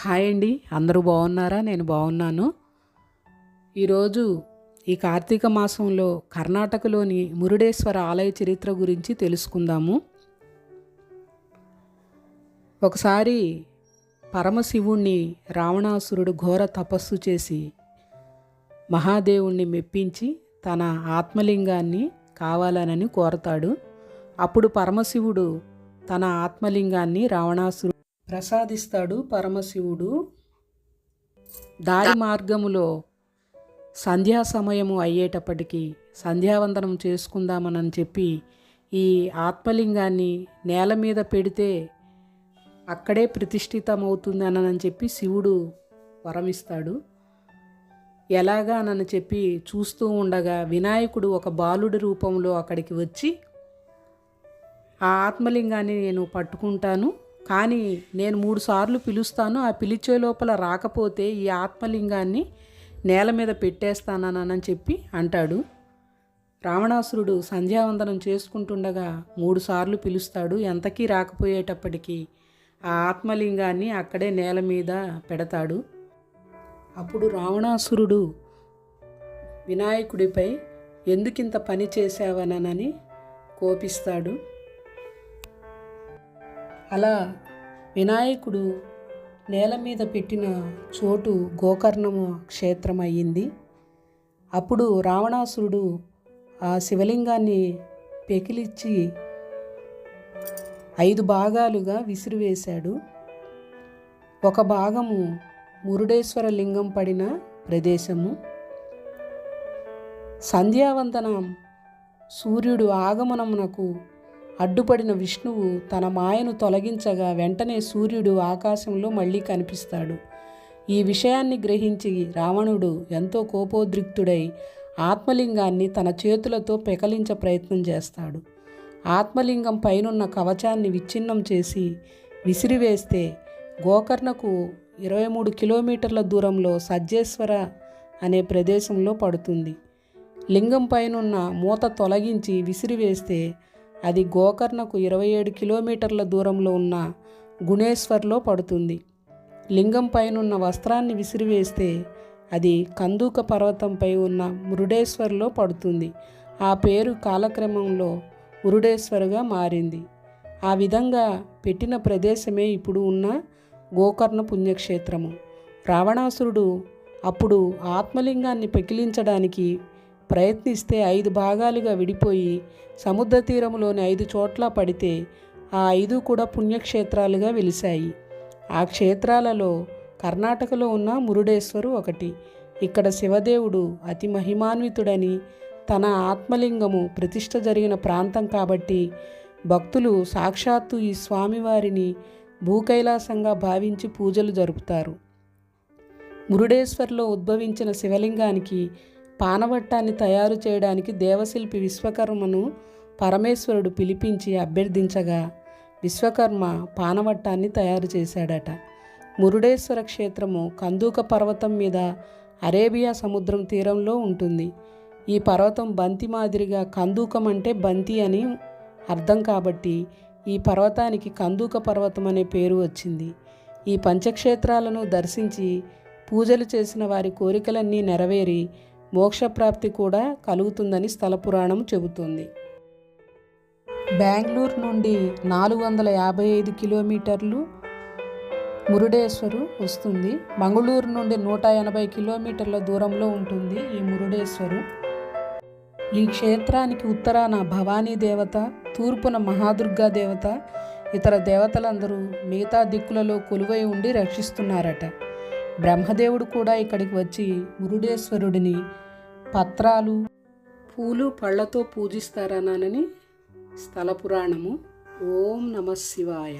Hi అండి. అందరూ బాగున్నారా? నేను బాగున్నాను. ఈరోజు ఈ కార్తీక మాసంలో కర్ణాటకలోని మురుడేశ్వర ఆలయ చరిత్ర గురించి తెలుసుకుందాము. ఒకసారి పరమశివుణ్ణి రావణాసురుడు ఘోర తపస్సు చేసి మహాదేవుణ్ణి మెప్పించి తన ఆత్మలింగాన్ని కావాలనని కోరతాడు. అప్పుడు పరమశివుడు తన ఆత్మలింగాన్ని రావణాసురు ప్రసాదిస్తాడు పరమశివుడు. దారి మార్గములో సంధ్యా సమయము అయ్యేటప్పటికీ సంధ్యావందనం చేసుకుందామనని చెప్పి ఈ ఆత్మలింగాన్ని నేల మీద పెడితే అక్కడే ప్రతిష్ఠితమవుతుందనని చెప్పి శివుడు వరమిస్తాడు. ఎలాగా నన్ను చెప్పి చూస్తూ ఉండగా వినాయకుడు ఒక బాలుడి రూపంలో అక్కడికి వచ్చి ఆ ఆత్మలింగాన్ని నేను పట్టుకుంటాను. కానీ నేను మూడు సార్లు పిలుస్తాను. ఆ పిలిచే లోపల రాకపోతే ఈ ఆత్మలింగాన్ని నేల మీద పెట్టేస్తానని చెప్పి అంటాడు. రావణాసురుడు సంధ్యావందనం చేసుకుంటుండగా మూడు సార్లు పిలుస్తాడు. ఎంతకీ రాకపోయేటప్పటికీ ఆ ఆత్మలింగాన్ని అక్కడే నేల మీద పెడతాడు. అప్పుడు రావణాసురుడు వినాయకుడిపై ఎందుకింత పని చేశావనని కోపిస్తాడు. అలా వినాయకుడు నేల మీద పెట్టిన చోటు గోకర్ణము క్షేత్రం అయ్యింది. అప్పుడు రావణాసురుడు ఆ శివలింగాన్ని పెకిలిచ్చి ఐదు భాగాలుగా విసిరివేశాడు. ఒక భాగము మురుడేశ్వర లింగం పడిన ప్రదేశము. సంధ్యావందనం సూర్యుడు ఆగమనమునకు అడ్డుపడిన విష్ణువు తన మాయను తొలగించగా వెంటనే సూర్యుడు ఆకాశంలో మళ్ళీ కనిపిస్తాడు. ఈ విషయాన్ని గ్రహించి రావణుడు ఎంతో కోపోద్రిక్తుడై ఆత్మలింగాన్ని తన చేతులతో పెకలించ ప్రయత్నం చేస్తాడు. ఆత్మలింగం పైనున్న కవచాన్ని విచ్ఛిన్నం చేసి విసిరివేస్తే గోకర్ణకు ఇరవై మూడు కిలోమీటర్ల దూరంలో సజ్జేశ్వర అనే ప్రదేశంలో పడుతుంది. లింగం పైనున్న మూత తొలగించి విసిరివేస్తే అది గోకర్ణకు ఇరవై ఏడు కిలోమీటర్ల దూరంలో ఉన్న గుణేశ్వర్లో పడుతుంది. లింగం పైనున్న వస్త్రాన్ని విసిరివేస్తే అది కందూక పర్వతంపై ఉన్న మురుడేశ్వర్లో పడుతుంది. ఆ పేరు కాలక్రమంలో మురుడేశ్వర్గా మారింది. ఆ విధంగా పెట్టిన ప్రదేశమే ఇప్పుడు ఉన్న గోకర్ణ పుణ్యక్షేత్రము. రావణాసురుడు అప్పుడు ఆత్మలింగాన్ని పెకిలించడానికి ప్రయత్నిస్తే ఐదు భాగాలుగా విడిపోయి సముద్ర తీరంలోని ఐదు చోట్ల పడితే ఆ ఐదు కూడా పుణ్యక్షేత్రాలుగా వెలిశాయి. ఆ క్షేత్రాలలో కర్ణాటకలో ఉన్న మురుడేశ్వరు ఒకటి. ఇక్కడ శివదేవుడు అతి మహిమాన్వితుడని తన ఆత్మలింగము ప్రతిష్ట జరిగిన ప్రాంతం కాబట్టి భక్తులు సాక్షాత్తు ఈ స్వామివారిని భూకైలాసంగా భావించి పూజలు జరుపుతారు. మురుడేశ్వర్లో ఉద్భవించిన శివలింగానికి పానవట్టాన్ని తయారు చేయడానికి దేవశిల్పి విశ్వకర్మను పరమేశ్వరుడు పిలిపించి అభ్యర్థించగా విశ్వకర్మ పానవట్టాన్ని తయారు చేశాడట. మురుడేశ్వర క్షేత్రము కందూక పర్వతం మీద అరేబియా సముద్రం తీరంలో ఉంటుంది. ఈ పర్వతం బంతి మాదిరిగా కందూకం అంటే బంతి అని అర్థం కాబట్టి ఈ పర్వతానికి కందూక పర్వతం అనే పేరు వచ్చింది. ఈ పంచక్షేత్రాలను దర్శించి పూజలు చేసిన వారి కోరికలన్నీ నెరవేరి మోక్షప్రాప్తి కూడా కలుగుతుందని స్థల పురాణం చెబుతుంది. బెంగళూరు నుండి నాలుగు వందల యాభై ఐదు కిలోమీటర్లు మురుడేశ్వరు వస్తుంది. మంగళూరు నుండి నూట ఎనభై కిలోమీటర్ల దూరంలో ఉంటుంది ఈ మురుడేశ్వరు. ఈ క్షేత్రానికి ఉత్తరాన భవానీ దేవత తూర్పున మహాదుర్గా దేవత ఇతర దేవతలందరూ మిగతా దిక్కులలో కొలువై ఉండి రక్షిస్తున్నారట. బ్రహ్మదేవుడు కూడా ఇక్కడికి వచ్చి మురుడేశ్వరుడిని పత్రాలు పూలు పళ్ళతో పూజిస్తారనని స్థల పురాణము. ఓం నమ శివాయ.